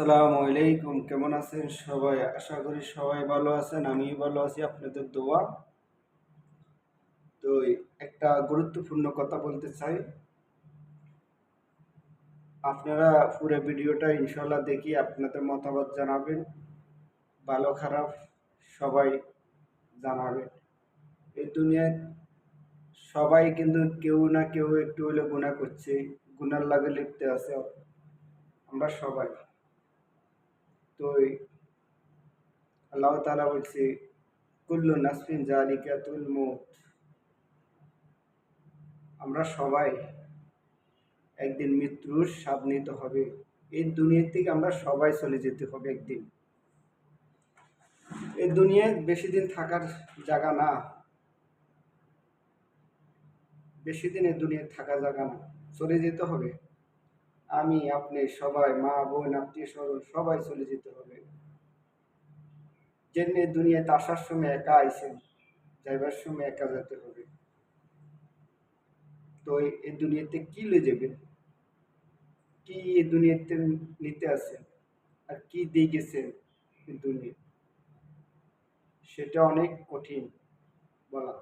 আসসালামু আলাইকুম, কেমন আছেন সবাই? আশা করি সবাই ভালো আছেন আমি ভালো আছি, আপনাদের দোয়া। তো একটা গুরুত্বপূর্ণ কথা বলতে চাই। আপনারা পুরো ভিডিওটা ইনশাল্লাহ দেখি আপনাদের মতামত জানাবেন, ভালো খারাপ সবাই জানাবেন। এই দুনিয়ায় সবাই কিন্তু কেউ না কেউ একটু হলে গুণা করছে গুনার লাগে লিখতে আছে আমরা সবাই। তো আল্লাহ তালা বলছে কুল্লু নাসফিন জালিকাতুল মৌত আমরা সবাই একদিন মৃত্যুর স্বাদ নিতে হবে এই দুনিয়ার থেকে আমরা সবাই চলে যেতে হবে একদিন এই দুনিয়ায় বেশি দিন থাকার জায়গা না বেশি দিন এই দুনিয়ায় থাকা জায়গা না চলে যেতে হবে আমি, আপনি সবাই, মা, বোন, আত্মীয় স্বজন, সবাই চলে যেতে হবে। যেমনি দুনিয়াতে আসার সময় একা আইসেন, যাইবার সময় একা যেতে হবে। তো এই দুনিয়াতে কি লে যাবেন? কি এই দুনিয়াতে নিতে আছেন আর কি দিয়ে গেছেন দুনিয়া? সেটা অনেক কঠিন বলা।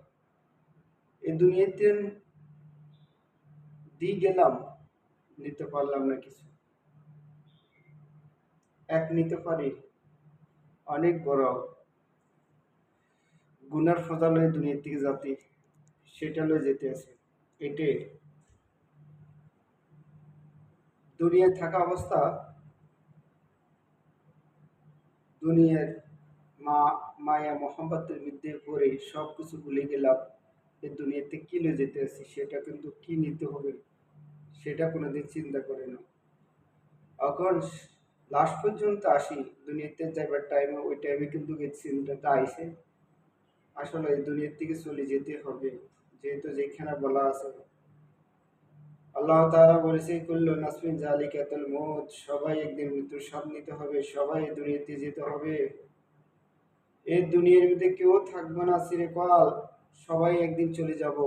এই দুনিয়াতে দিয়ে গেলাম নিতে পারলাম না কিছু। এক নিতে পারি? অনেক বড়। গুনার ফজা লয়ে দুনিয়ার থেকে জাতি সেটা লয়ে যেতে আছে। এটে দুনিয়ায় থাকা অবস্থা, দুনিয়ার মা, মায়া মোহাম্মতের বিদ্যে পড়ে সব কিছু ভুলে গেলাম এই দুনিয়াতে কি লয়ে যেতে আছি, সেটা কিন্তু কি নিতে হবে? সেটা কোনোদিন চিন্তা করে না। এখন লাস্ট পর্যন্ত আসি দুনিয়াতে যাইবার টাইমে ওই টাইমে কিন্তু এই চিন্তাটা আইসে। আসলে দুনিয়ার থেকে চলে যেতে হবে, যেহেতু যেখানে বলা আছে। আল্লাহ তাআলা বলেছে, কুল্লু নাসমিন জালিকাতুল মউত সবাই একদিন মৃত্যুর স্বাদ নিতে হবে, সবাই দুনিয়াতে যেতে হবে। এই দুনিয়ার মধ্যে কেউ থাকবে না, চিরকাল সবাই একদিন চলে যাব।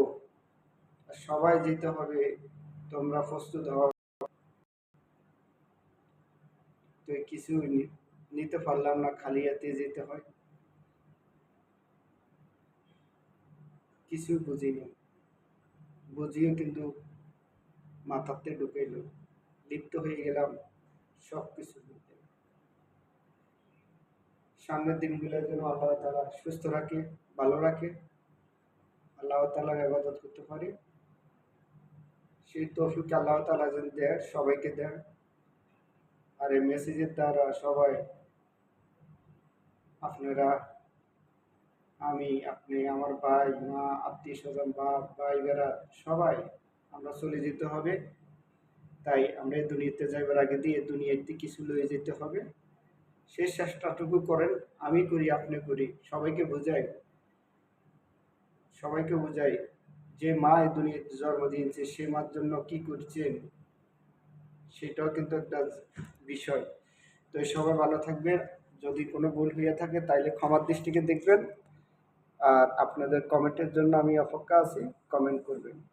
আর সবাই যেতে হবে। তোমরা প্রস্তুত হও। তো কিছু নিতে পারলাম না, খালি হাতে যেতে হয়। কিছু বুঝিনি। বুঝিও কিন্তু মাথাতে ঢুকাইল। লিপ্ত হয়ে গেলাম সব কিছু সামনের দিনগুলো যেন আল্লাহ তালা সুস্থ রাখে, ভালো রাখে। আল্লাহ তালার আবাদত করতে পারি। সেই তৌফিক আল্লাহ তালা যেন দেয় সবাইকে দেয় আর এই মেসেজের দ্বারা সবাই, আপনারা, আমি, আপনি, আমার ভাই, মা, আত্মীয় স্বজন, বাপ, ভাই, বেড়া, সবাই আমরা চলে যেতে হবে। তাই আমরা এই দুনিয়াতে যাইবার আগে দিয়ে দুনিয়াতে কিছু লয়ে যেতে হবে। সেই চেষ্টাটুকু করেন, আমি করি, আপনি করি, সবাইকে বোঝাই। সবাইকে বোঝাই। যে মা এই দুনিয়াতে জন্ম দিয়েছে, সে মার জন্য কি করছেন? সেটাও কিন্তু একটা বিষয়। তো সবাই ভালো থাকবেন। যদি কোনো ভুল হয়ে থাকে, তাইলে ক্ষমার দৃষ্টিকে দেখবেন। আর আপনাদের কমেন্টের জন্য আমি অপেক্ষা আছি। কমেন্ট করবেন।